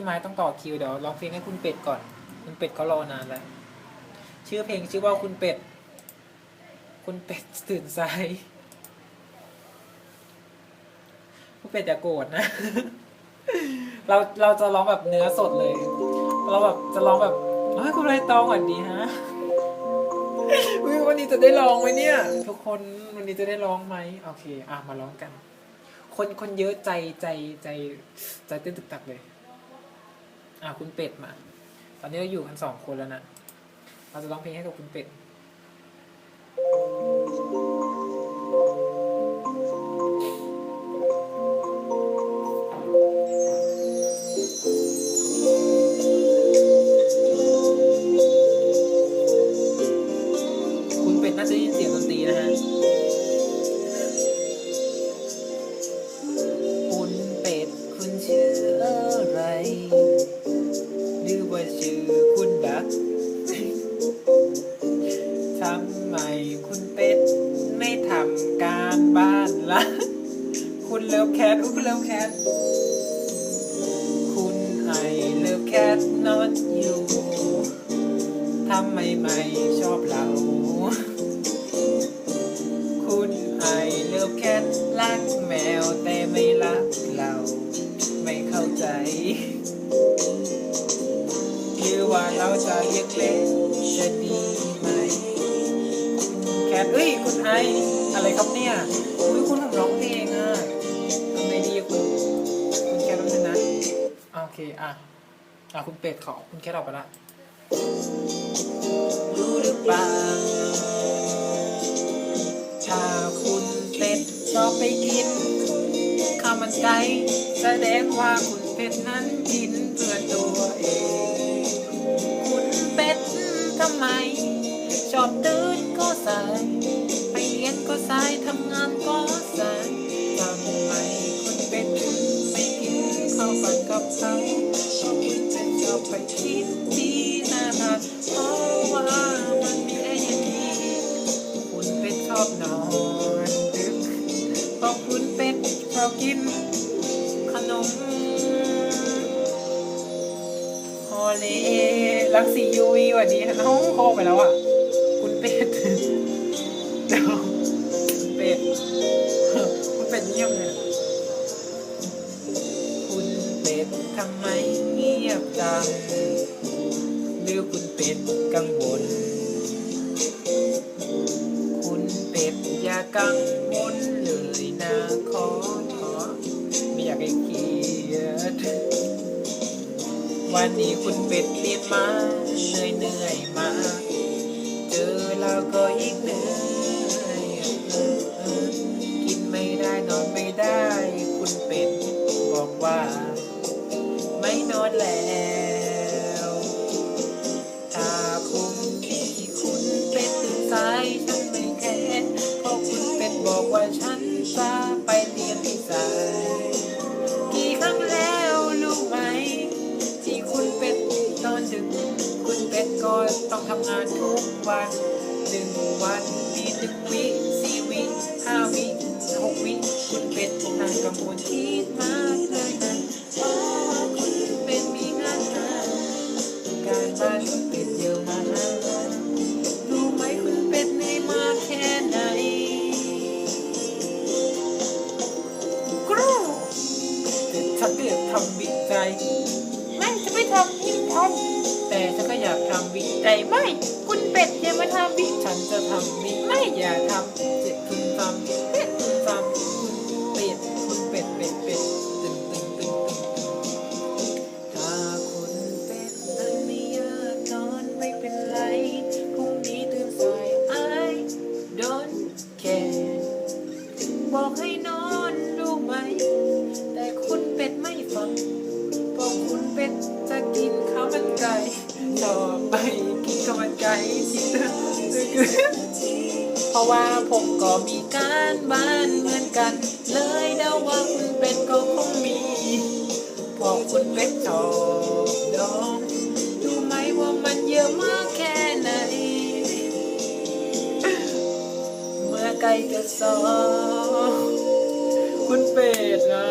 พี่ไม้ต้องต่อคิวเดี๋ยวร้องเพลงให้คุณเป็ดก่อน คุณเป็ดเขารอนานแล้วชื่อเพลงชื่อว่าคุณเป็ด คุณเป็ดตื่นสายคุณเป็ดอย่าโกรธนะ เราเราจะร้องแบบเนื้อสดเลย เราแบบจะร้องแบบเฮ้ยคุณไรตองก่อนดีฮะวันนี้จะได้ร้องไหมเนี่ย ทุกคนวันนี้จะได้ร้องไหมโอเค อะมาร้องกัน คนคนเยอะใจใจใจใจเต้นตึกตักเลย อะคุณเป็ดมา ตอนนี้เราอยู่กันสองคนแล้วนะ เราจะร้องเพลงให้กับคุณเป็ดำไมไม่ชอบเรา คุณไอเลิฟแคทรักแมวแต่ไม่รักเรา ไม่เข้าใจหรือว่าเราจะเรียกเล่นจะดีไหม คุณแคทเอ้ย คุณไออะไรครับเนี่ยอุ้ยคุณผมร้องเพลงอะทำไมดีคุณคุณแคทร้องเพลงนะอะโอเค อะ อะ คุณเป็ดขอ คุณแคทออกไปละ รู้หรือเปล่า ถ้าคุณเป็ดชอบไปกินข้าวมันไก่แสดงว่าคุณเป็ดนั้นกินเพื่อตัวเอง คุณเป็ดทำไม ชอบตื่นก็สาย ไปเรียนก็สายทำงานก็สายทำไมคุณเป็ดถึงไม่กินข้าวผัดกับเขาชอบคุณเป็ดชอบไปกินที่นานา เลรักซียูวีสวัสดีค่ะน้องโคไปแล้วอะ วันนี้คุณเป็ดเรียนมา บอกให้นอนรู้ไหม แต่คุณเป็ดไม่ฟังบอกคุณเป็ดจะกินข้าวมันไก่ต่อไปกินข้าวมันไก่ที่เดิมเพราะว่าผมก็มีการบ้านเหมือนกัน เลยเดาว่าคุณเป็ดก็คงมีเพอคุณเป็ดชอบดองรู้ไหมว่ามันเยอะมากแค่ไหน เมื่อไก่จะสอ คุณเป็ดนะ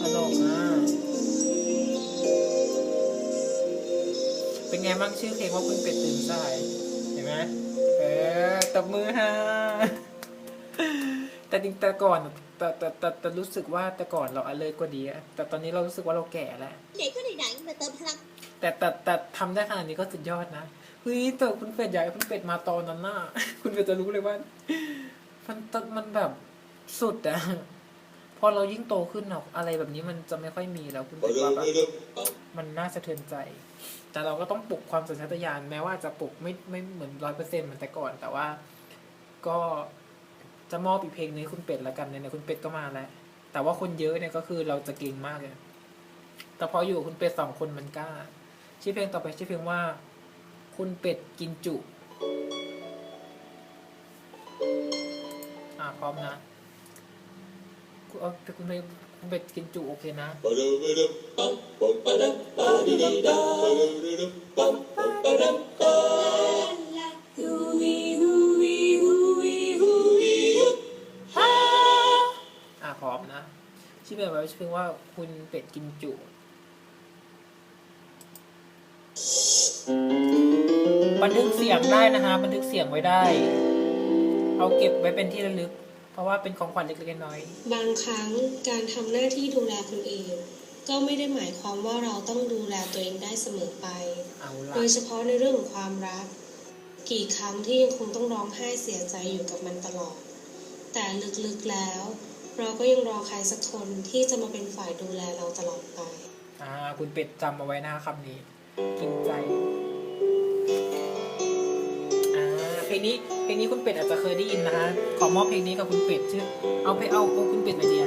ตลกนะเป็นไงบ้างชื่อเพลงว่าคุณเป็ดตื่นสายเห็นไหมเออตบมือฮะแต่จริงแต่ก่อนแต่แต่แต่รู้สึกว่าแต่ก่อนเราอเลยกว่าดีอะแต่ตอนนี้เรารู้สึกว่าเราแก่แล้วเด็กก็ได้หนังมาเติมพลังแต่แต่แต่ทำได้ขนาดนี้ก็สุดยอดนะเฮ้ยแต่คุณเป็ดใหญ่คุณเป็ดมาตอนนั้นน่ะคุณเป็ดจะรู้เลยว่า มันมันแบบ สุดอะพอเรายิ่งโตขึ้นเนาะอะไรแบบนี้มันจะไม่ค่อยมีแล้วคุณเป็ดว่าแบบมันน่าสะเทือนใจ แต่เราก็ต้องปลุกความสัญชาตญาณแม้ว่าจะปลุกไม่ไม่เหมือนร้อยเปอร์เซ็นต์เหมือนแต่ก่อน แต่ว่าก็จะมอบอีกเพลงนี้คุณเป็ดล้วกันเนี่ยคุณเป็ดก็มาแล้ว แต่ว่าคนเยอะเนี่ยก็คือเราจะเก่งมากเลยแต่พออยู่กับคุณเป็ดสองคนมันกล้า ชื่อเพลงต่อไปชื่อเพลงว่า คุณเป็ดกินจุ อ่าพร้อมนะ คุณเอาคุณเป็ดคุณเป็ดกินจุโอเคนะ อ่าพร้อมนะ ชื่อเพลงไว้ชื่อเพลงว่าคุณเป็ดกินจุ บันทึกเสียงได้นะฮะ บันทึกเสียงไว้ได้ เอาเก็บไว้เป็นที่ระลึก ราะว่าเป็นของขวัญเล็กๆน้อยบางครั้งการทำหน้าที่ดูแลคนอื่นก็ไม่ได้หมายความว่าเราต้องดูแลตัวเองได้เสมอไปๆเอาละโดยเฉพาะในเรื่องของความรัก กี่ครั้งที่ยังคงต้องร้องไห้เสียใจอยู่กับมันตลอด แต่ลึกๆแล้ว เราก็ยังรอใครสักคนที่จะมาเป็นฝ่ายดูแลเราตลอดไป อ่า คุณเป็ดจำเอาไว้นะคำนี้ กินใจ เพลงนี้เพลงนี้คุณเป็ดอาจจะเคยได้ยินนะฮะขอมอบเพลงนี้กับคุณเป็ดชื่อเอาไปเอาเอาคุณเป็ดหน่อยเดีย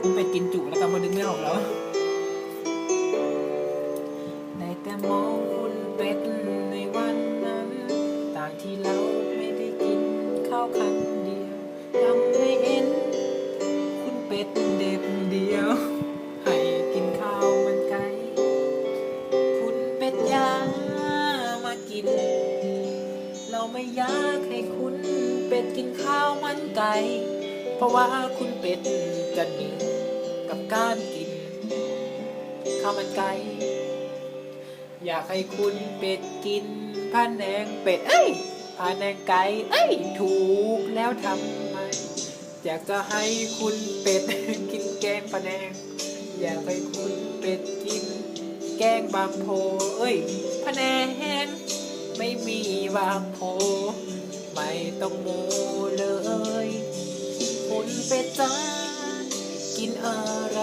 คุณเป็ดกินจุแล้วกันมาดึงไม่ออกแล้วได้แต่มองคุณเป็ดในวันนั้นต่างที่เราไม่ได้กินข้าวคันเดียวทำให้เห็น คุณเป็ดเด็ดเดียว ไม่อยากให้คุณเป็ดกินข้าวมันไก่ เพราะว่าคุณเป็ดจะเหนื่อยกับการกิน ข้าวมันไก่ อยากให้คุณเป็ดกินพะแนงเป็ด เอ้ยพะแนงไก่ เอ้ย ถูกแล้วทำไม อยากจะให้คุณเป็ดกินแกงพะแนง อยากให้คุณเป็ดกิน แกงบางโพ เอ้ยพะแนง ไม่มีบางโพไม่ต้องโมเลยคุณเป็ดจ้ากินอะไร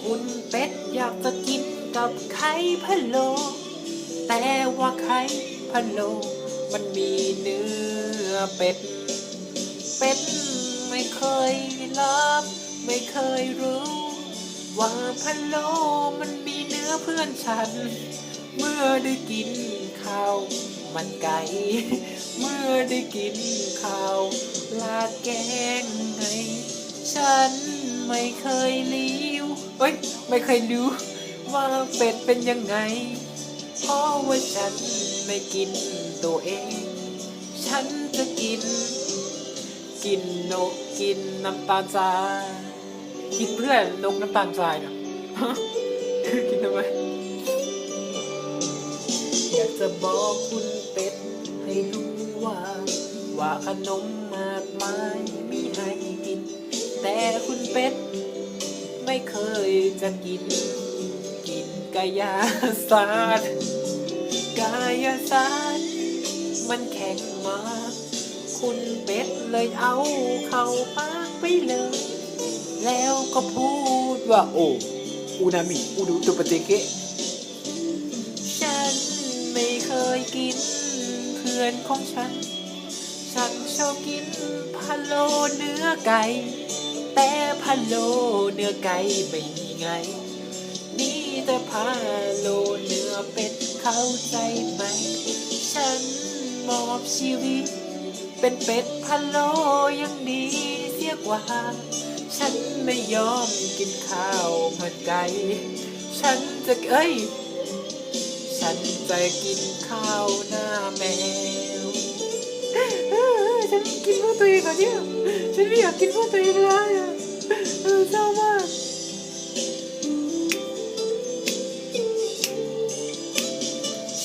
คุณเป็ดอยากจะกินกับไข่พะโล แต่ว่าไข่พะโล มันมีเนื้อเป็ด เป็ดไม่เคยรับไม่เคยรู้ว่าพะโลมันมีเนื้อเพื่อนฉัน เมื่อได้กิน ข้าวมันไก่เมื่อได้กินข้าวลาดแกงไงฉันไม่เคยลิ้วเอ้ยไม่เคยรู้ว่าเป็ดเป็นยังไง เพราะว่าฉันไม่กินตัวเอง ฉันจะกิน กินนกกินน้ำตาลทรายกินเพื่อนนกน้ำตาลทรายเนาะกินทำไม จะบอกคุณเป็ด ให้รู้ว่า ว่าขนมมากมายมีให้กิน แต่คุณเป็ด ไม่เคยจะกิน กินกายาศาสตร์กายศาสตร์มันแข็งมาก คุณเป็ดเลยเอาเข้าปากไปเลย แล้วก็พูดว่าโอ้อูนามิอูดูตุปเตเกะ พื่อนของฉัน ฉันชอบกินพะโล้เนื้อไก่ แต่พะโล้เนื้อไก่ไม่มีไง นี่แต่พะโล้เนื้อเป็ดเข้าใจไหม ฉันมอบชีวิต เป็นเป็ดพะโล้ยังดีเสียกว่า ฉันไม่ยอมกินข้าวมันไก่ ฉันจะเอ้ย ฉันใจกินข้าวหน้าแมวฉันกินพวกตัวเองก่อเนี่ย ฉันไม่อยากกินพวกตัวเองเลยเออเศร้ามาก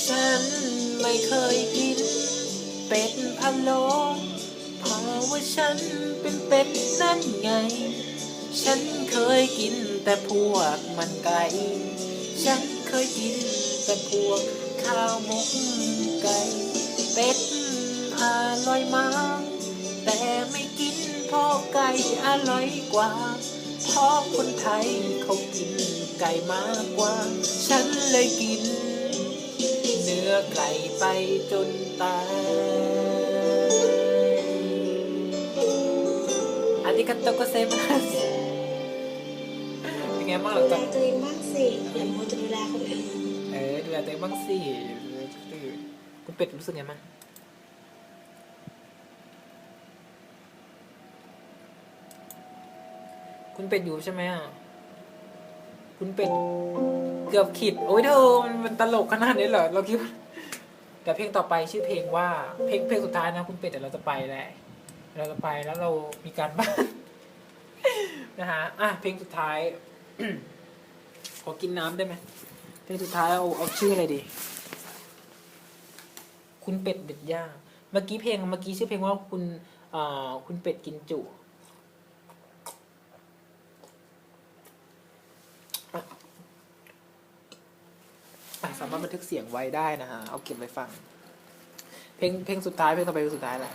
ฉันไม่เคยกินเป็ดพะโล้เพราะว่าฉันเป็นเป็ดนั่นไง ฉันเคยกินแต่พวกมันไก่ฉันเคยกิน แต่พวกข้าวหมกไก่เป็ดอร่อยมาก แต่ไม่กินเพราะไก่อร่อยกว่าเพราะคนไทยเขากินไก่มากกว่า ฉันเลยกิน เนื้อไก่ไปจนตายอาริกาโตโกเซมัสเป็นไงบ้างหลังดูแลจากตัวเองบ้างสิอย่ามัวแต่ดูแลคนอื่นเอดูแลตัวเองบ้างสิคุณเป็ดรู้สึกไงบ้างคุณเป็ดอยู่ใช่ไหมอะ คุณเป็ดเกือบขิด โอ้ยเธอมันมันตลกขนาดนี้เหรอ เราคิดแต่เพลงต่อไปชื่อเพลงว่า เพลงเพลงสุดท้ายนะคุณเป็ดเดี๋ยวเราจะไปแหละเราจะไปแล้วเรามีการบ้านนะฮะ อะเพลงสุดท้าย ขอกินน้ำได้ไหม เพลงสุดท้ายเอาเอาชื่ออะไรดี คุณเป็ดเด็ดย่าง เมื่อกี้เพลงเมื่อกี้ชื่อเพลงว่าคุณเอ่อคุณเป็ดกินจุสามารถบันทึกเสียงไว้ได้นะฮะ เอาเก็บไว้ฟัง เพลงเพลงสุดท้ายเพลงต่อไปเป็นสุดท้ายแหละ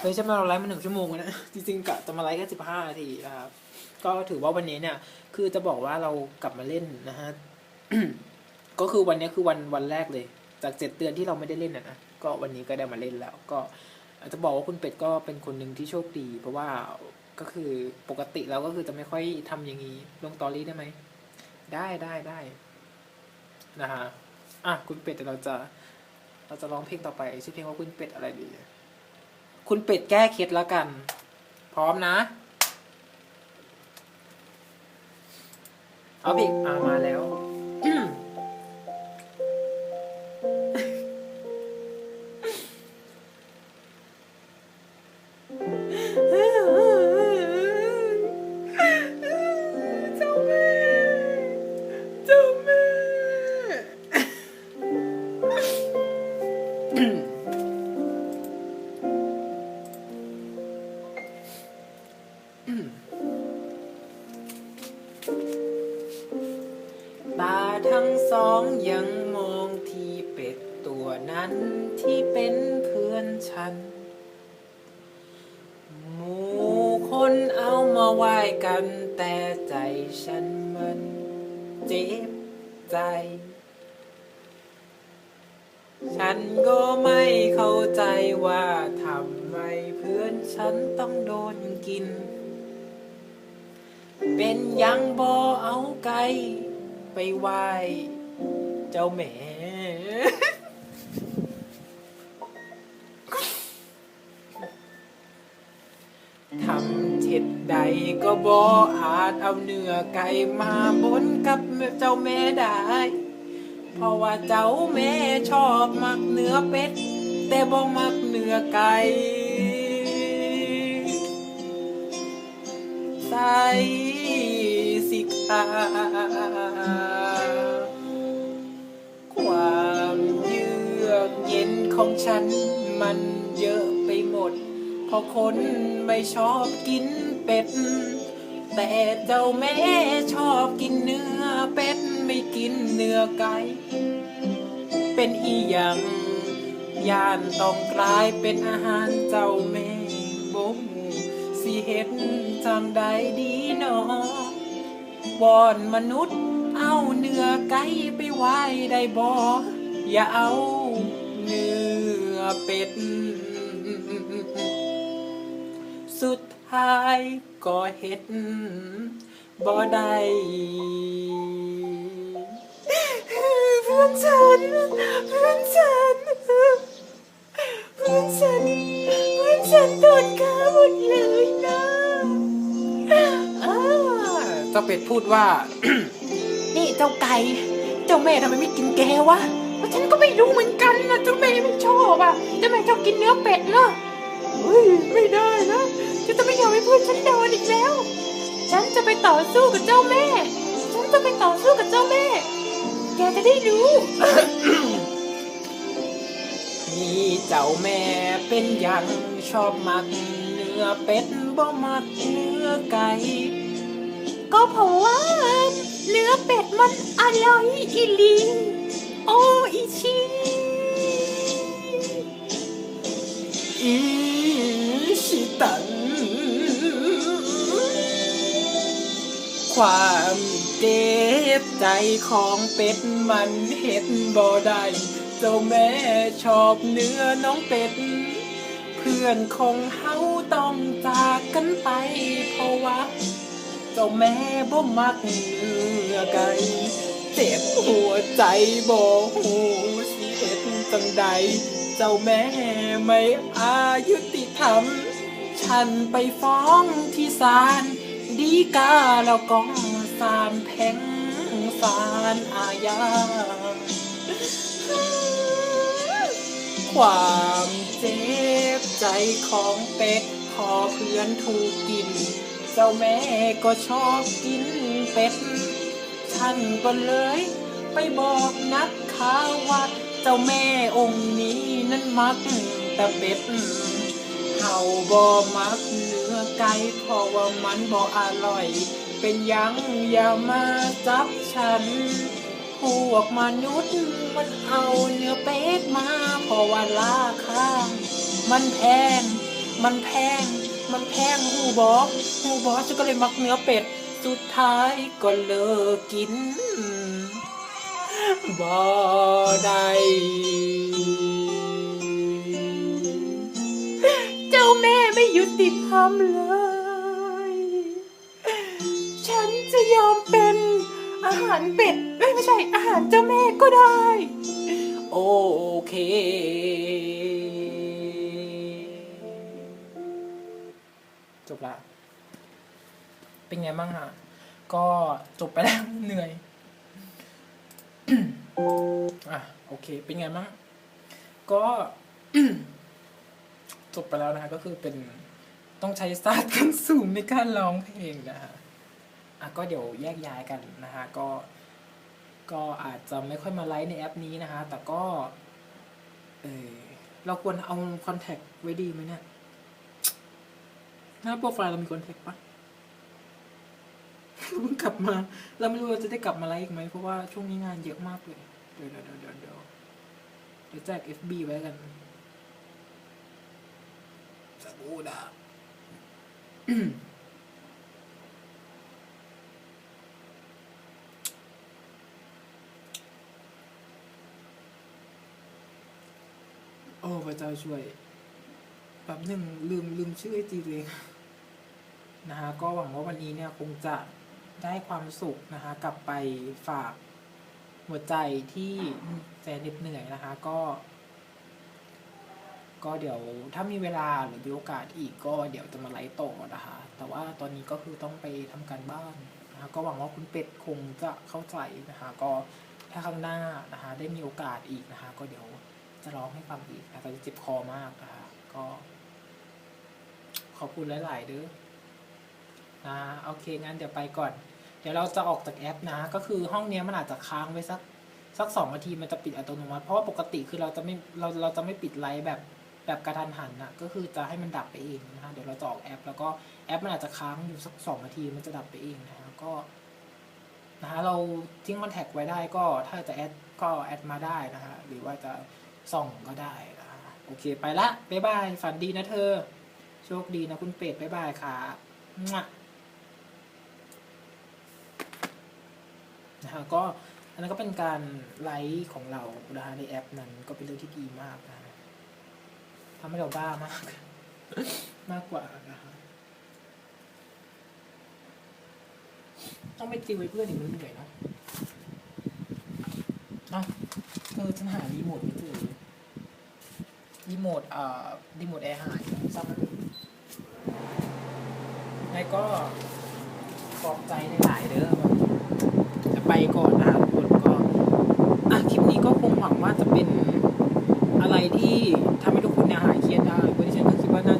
เฮ้ยใช่ไหมเราไลฟ์มาหนึ่งชั่วโมงแล้วนะ จริงๆกะจะมาไลฟ์แค่สิบห้านาทีนะครับ ก็ถือว่าวันนี้เนี่ย คือจะบอกว่าเรากลับมาเล่นนะฮะ ก็คือวันนี้คือวันวันแรกเลย จากเจ็ดเดือนที่เราไม่ได้เล่นนะนะก็วันนี้ก็ได้มาเล่นแล้ว ก็อาจจะบอกว่าคุณเป็ดก็เป็นคนหนึ่งที่โชคดี เพราะว่าก็คือปกติเราก็คือจะไม่ค่อยทำอย่างนี้ลงตอรี่ได้ไหมได้ได้ได้นะฮะอะคุณเป็ดเดี๋ยวเราจะ เราจะร้องเพลงต่อไปชื่อเพลงว่าคุณเป็ดอะไรดี คุณเป็ดแก้เคล็ดแล้วกัน พร้อมนะเอาเพลงอ่ามาแล้ว เพื่อนฉันต้องโดนกิน เป็นยังบอเอาไก่ไปไหว้เจ้าแม่ทำเท็ดใดก็บออาจเอาเนื้อไก่มาบนกับเจ้าแม่ได้ เพราะว่าเจ้าแม่ชอบมักเนื้อเป็ด แต่บ่มักเนื้อไก่ ส่สิขาความเยือกเย็นของฉันมันเยอะไปหมด เพราะคนไม่ชอบกินเป็ด แต่เจ้าแม่ชอบกินเนื้อเป็ดไม่กินเนื้อไก่ เป็นอีหยังย่านต้องกลายเป็นอาหารเจ้าแม่บ่หูสิเฮ็ด จังใดดีเนาะวอนมนุษย์ เอาเนื้อไก่ไปไว้ได้บ่อย่าเอาเนื้อเป็ด สุดท้ายก็เฮ็ดบ่ได้เพื่อนฉันเพื่อนฉันเพื่อนฉันเพื่อนฉันโดนฆ่าหมดเลยนะ เจ้าเป็ดพูดว่า นี่เจ้าไก่ เจ้าแม่ทำไมไม่กินแกวะฉันก็ไม่รู้เหมือนกันนะเจ้าแม่ไม่ชอบอะเจ้าแม่ชอบกินเนื้อเป็ดเนาะเฮ้ยไม่ได้นะฉันจะไม่ยอมให้เพื่อนฉันโดนอีกแล้ว ฉันจะไปต่อสู้กับเจ้าแม่ ฉันจะไปต่อสู้กับเจ้าแม่ แกจะได้รู้ นี่เจ้าแม่เป็นยังชอบมักเนื้อเป็ดบ่มักเนื้อไก่ ก็เพราะว่าเนื้อเป็ดมันอร่อยอีลีโออิชิอีชิตัน ความเจ็บใจของเป็ดมันเห็ดบ่ได้เจ้าแม่ชอบเนื้อน้องเป็ด เพื่อนของเฮาต้องจากกันไปเพราะว่า จ้าแม่บ่มักเนื้อไก่เจ็บหัวใจบ่หูสิเฮ็ดจังใด เจ้าแม่ไม่อายุติธรรม ฉันไปฟ้องที่ศาลดีกาแล้วก็ศาลแพ่งศาลอาญาความเจ็บใจของเป็ดพอเพื่อนถูกกิน จ้าแม่ก็ชอบกินเป็ดฉันก็เลย ไปบอกนักข่าวว่า เจ้าแม่องค์นี้นั้นมักแต่เป็ดเฮาบ่มักเนื้อไก่เพราะว่ามันบ่อร่อย เป็นยังอย่ามาจับฉัน พวกมนุษย์มันเอาเนื้อเป็ดมาเพราะว่าราคา มันแพง มันแพง มันแพงหูบอหูบอฉันก็เลยมักเนื้อเป็ด สุดท้ายก็เลิกกินบ่ได้เจ้าแม่ไม่ยุติธรรมเลย ฉันจะยอมเป็นอาหารเป็ดเอ้ยไม่ใช่อาหารเจ้าแม่ก็ได้ โอเค บละ เป็นไงบ้างฮะ ก็จบไปแล้วเหนื่อย อะโอเค เป็นไงบ้าง ก็จบไปแล้วนะฮะก็คือเป็นต้องใช้ศาสตร์ขั้นสูงในการร้องเพลงนะฮะอะก็เดี๋ยวแยกย้ายกันนะฮะก็ ก็อาจจะไม่ค่อยมาไลฟ์ในแอปนี้นะฮะแต่ก็ เออเราควรเอาคอนแทคไว้ดีไหมเนี่ย หน้าโปรไฟล์เรามีคอนแทคปะเพิ่งกลับมา เราไม่รู้ว่าจะได้กลับมาไลฟ์อีกไหมเพราะว่าช่วงนี้งานเยอะมากเลย เดี๋ยวเดี๋ยวเดี๋ยวเดี๋ยวเดี๋ยวแจก FB ไว้กันสักครู่นะโอ้พระเจ้าช่วย แป๊บหนึ่งลืมลืมชื่อไอจีตัวเองนะฮะก็หวังว่าวันนี้เนี่ยคงจะได้ความสุขนะคะ กลับไปฝากหัวใจที่แสนเหน็ดเหนื่อยนะคะ ก็ ก็เดี๋ยวถ้ามีเวลาหรือมีโอกาสอีกก็เดี๋ยวจะมาไลฟ์ต่อนะคะ แต่ว่าตอนนี้ก็คือต้องไปทำการบ้านนะคะก็หวังว่าคุณเป็ดคงจะเข้าใจนะคะ ก็ถ้าข้างหน้านะคะ ได้มีโอกาสอีกนะคะ ก็เดี๋ยวจะร้องให้ฟังอีกนะคะจะเจ็บคอมากนะคะ ก็ ขอบคุณหลาย ๆ เด้อนะโอเคงั้นเดี๋ยวไปก่อน เดี๋ยวเราจะออกจากแอปนะ ก็คือห้องเนี้ยมันอาจจะค้างไว้สักสักสองนาทีมันจะปิดอัตโนมัติ เพราะว่าปกติคือเราจะไม่เราเราจะไม่ปิดไลฟ์แบบแบบกระทันหันนะก็คือจะให้มันดับไปเองนะฮะเดี๋ยวเราจะออกแอป แล้วก็แอปมันอาจจะค้างอยู่สักสองนาทีมันจะดับไปเองนะฮะก็นะฮะเราทิ้งคอนแทคไว้ได้ก็ถ้าจะแอดก็แอดมาได้นะฮะหรือว่าจะส่องก็ได้นะฮะโอเคไปละบ๊ายบายฝันดีนะเธอ โชคดีนะคุณเป็ดบ๊ายบายค่ะมั่วนะฮะก็อันนั้นก็เป็นการไลฟ์ของเรานะฮะในแอปนั้นก็เป็นเรื่องที่ดีมากนะทำให้เราบ้ามาก มากกว่านะฮะต้องไปติวไว้เพื่อนอีกมันเหนื่อยเนาะเอ้าเออฉันหารีโมทไม่เจอรีโมทเอ่อรีโมทแอร์หายซ้ำ ไม่ก็ขอบใจหลายๆเด้อจะไปก่อนนะครับทุนก็อะคลิปนี้ก็คงหวังว่าจะเป็นอะไรที่ทำให้ทุกคนเนี่ยหายเครียดได้วันนี้ฉันก็คิดว่าน่า